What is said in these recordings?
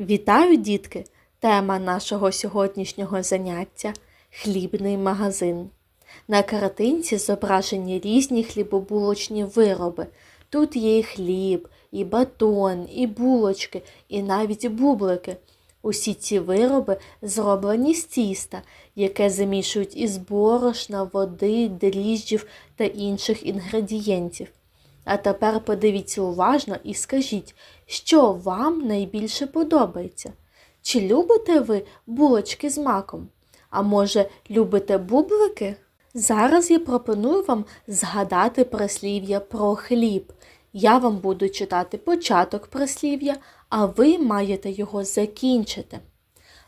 Вітаю, дітки! Тема нашого сьогоднішнього заняття хлібний магазин. На картинці зображені різні хлібобулочні вироби. Тут є і хліб, і батон, і булочки, і навіть бублики. Усі ці вироби зроблені з тіста, яке замішують із борошна, води, дріжджів та інших інгредієнтів. А тепер подивіться уважно і скажіть, що вам найбільше подобається? Чи любите ви булочки з маком? А може, любите бублики? Зараз я пропоную вам згадати прислів'я про хліб. Я вам буду читати початок прислів'я, а ви маєте його закінчити.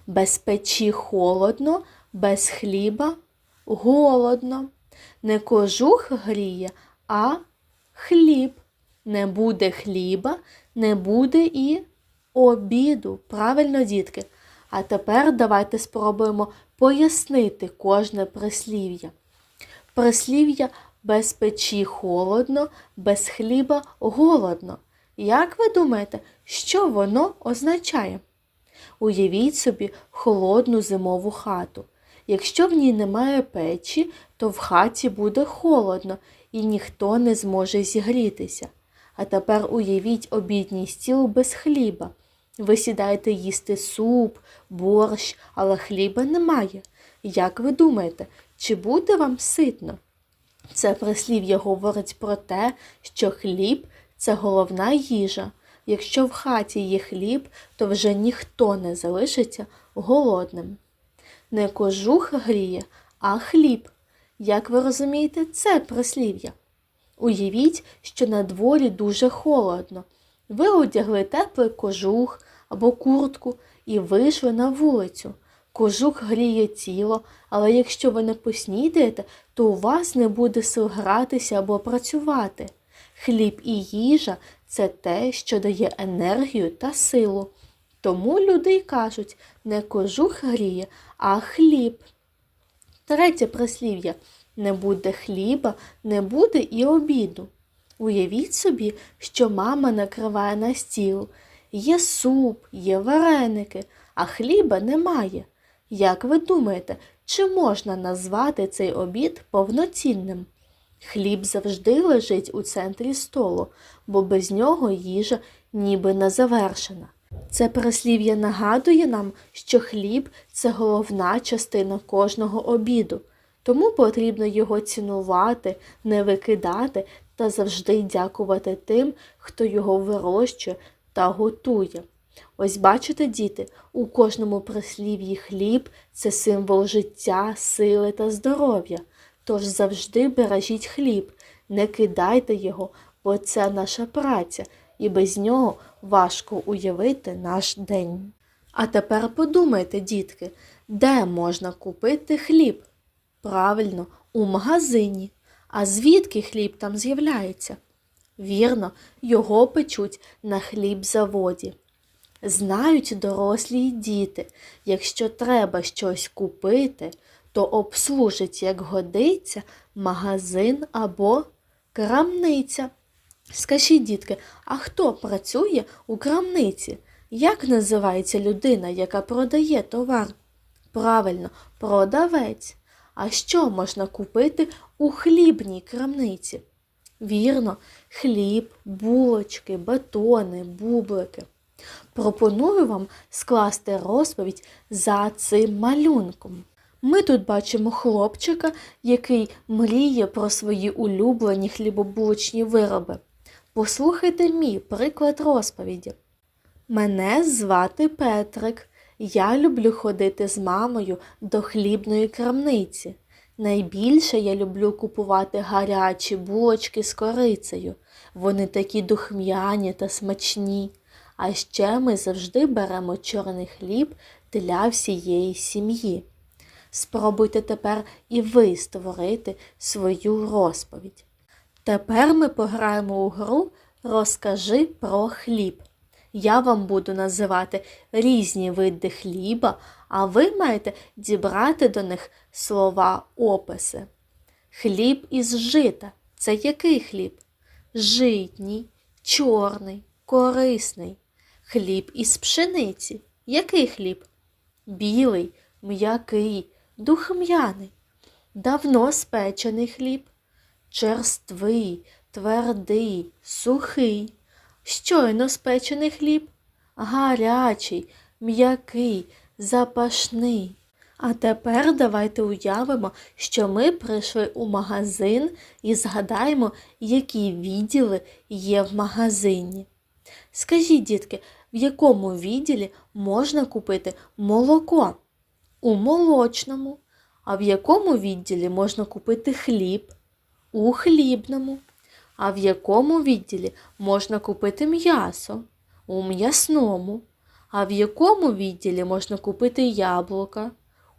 Без печі холодно, без хліба голодно. Не кожух гріє, а хліб. Не буде хліба, не буде і обіду. Правильно, дітки? А тепер давайте спробуємо пояснити кожне прислів'я. Прислів'я без печі холодно, без хліба голодно. Як ви думаєте, що воно означає? Уявіть собі холодну зимову хату. Якщо в ній немає печі, то в хаті буде холодно і ніхто не зможе зігрітися. А тепер уявіть обідній стіл без хліба. Ви сідаєте їсти суп, борщ, але хліба немає. Як ви думаєте, чи буде вам ситно? Це прислів'я говорить про те, що хліб це головна їжа. Якщо в хаті є хліб, то вже ніхто не залишиться голодним. Не кожух гріє, а хліб. Як ви розумієте, це прислів'я. Уявіть, що на дворі дуже холодно. Ви одягли теплий кожух або куртку і вийшли на вулицю. Кожух гріє тіло, але якщо ви не поснідаєте, то у вас не буде сил гратися або працювати. Хліб і їжа це те, що дає енергію та силу. Тому люди й кажуть, не кожух гріє, а хліб. Третє прислів'я не буде хліба, не буде і обіду. Уявіть собі, що мама накриває на стіл. Є суп, є вареники, а хліба немає. Як ви думаєте, чи можна назвати цей обід повноцінним? Хліб завжди лежить у центрі столу, бо без нього їжа ніби не завершена. Це прислів'я нагадує нам, що хліб це головна частина кожного обіду, тому потрібно його цінувати, не викидати та завжди дякувати тим, хто його вирощує та готує. Ось бачите, діти, у кожному прислів'ї хліб це символ життя, сили та здоров'я. Тож завжди бережіть хліб, не кидайте його, бо це наша праця, і без нього важко уявити наш день. А тепер подумайте, дітки, де можна купити хліб? Правильно, у магазині. А звідки хліб там з'являється? Вірно, його печуть на хлібзаводі. Знають дорослі й діти, якщо треба щось купити, то обслужить, як годиться, магазин або крамниця. Скажіть, дітки, а хто працює у крамниці? Як називається людина, яка продає товар? Правильно, продавець. А що можна купити у хлібній крамниці? Вірно, хліб, булочки, батони, бублики. Пропоную вам скласти розповідь за цим малюнком. Ми тут бачимо хлопчика, який мріє про свої улюблені хлібобулочні вироби. Послухайте мій приклад розповіді. Мене звати Петрик. Я люблю ходити з мамою до хлібної крамниці. Найбільше я люблю купувати гарячі булочки з корицею. Вони такі духм'яні та смачні. А ще ми завжди беремо чорний хліб для всієї сім'ї. Спробуйте тепер і ви створити свою розповідь. Тепер ми пограємо у гру Розкажи про хліб. Я вам буду називати різні види хліба, а ви маєте дібрати до них слова описи. Хліб із жита це який хліб? Житній, чорний, корисний. Хліб із пшениці. Який хліб? Білий, м'який, духм'яний. Давно спечений хліб. Черствий, твердий, сухий. Щойно спечений хліб. Гарячий, м'який, запашний. А тепер давайте уявимо, що ми прийшли у магазин і згадаємо, які відділи є в магазині. Скажіть, дітки, в якому відділі можна купити молоко? У молочному. А в якому відділі можна купити хліб? У хлібному. А в якому відділі можна купити м'ясо? У м'ясному. А в якому відділі можна купити яблука?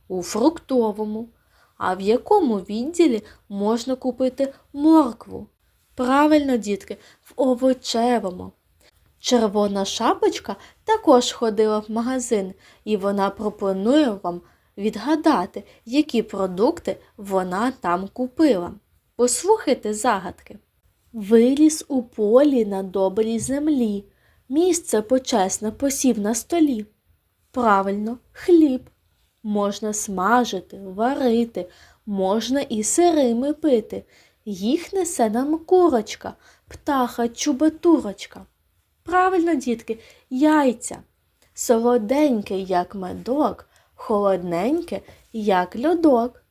У фруктовому. А в якому відділі можна купити моркву? Правильно, дітки, в овочевому. Червона шапочка також ходила в магазин, і вона пропонує вам відгадати, які продукти вона там купила. Послухайте загадки. Виріс у полі на добрій землі. Місце почесне посів на столі. Правильно, хліб. Можна смажити, варити, можна і сирими пити. Їх несе нам курочка, птаха, чубатурочка. Правильно, дітки, яйця. Солоденьке, як медок, холодненьке, як льодок.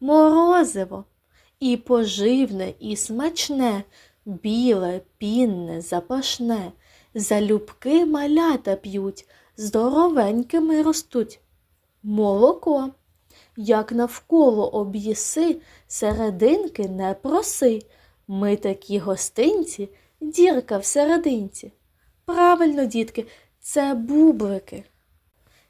Морозиво. І поживне, і смачне, біле, пінне, запашне. Залюбки малята п'ють, здоровенькими ростуть. Молоко. Як навколо об'їси, серединки не проси. Ми такі гостинці, дірка в серединці. Правильно, дітки, це бублики.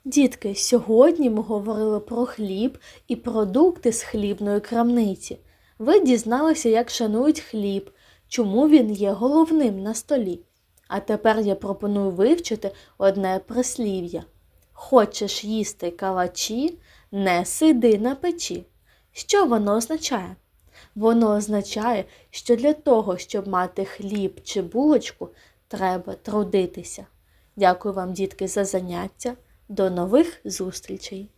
Дітки, сьогодні ми говорили про хліб і продукти з хлібної крамниці. Ви дізналися, як шанують хліб, чому він є головним на столі. А тепер я пропоную вивчити одне прислів'я. Хочеш їсти калачі, не сиди на печі. Що воно означає? Воно означає, що для того, щоб мати хліб чи булочку, треба трудитися. Дякую вам, дітки, за заняття. До нових зустрічей!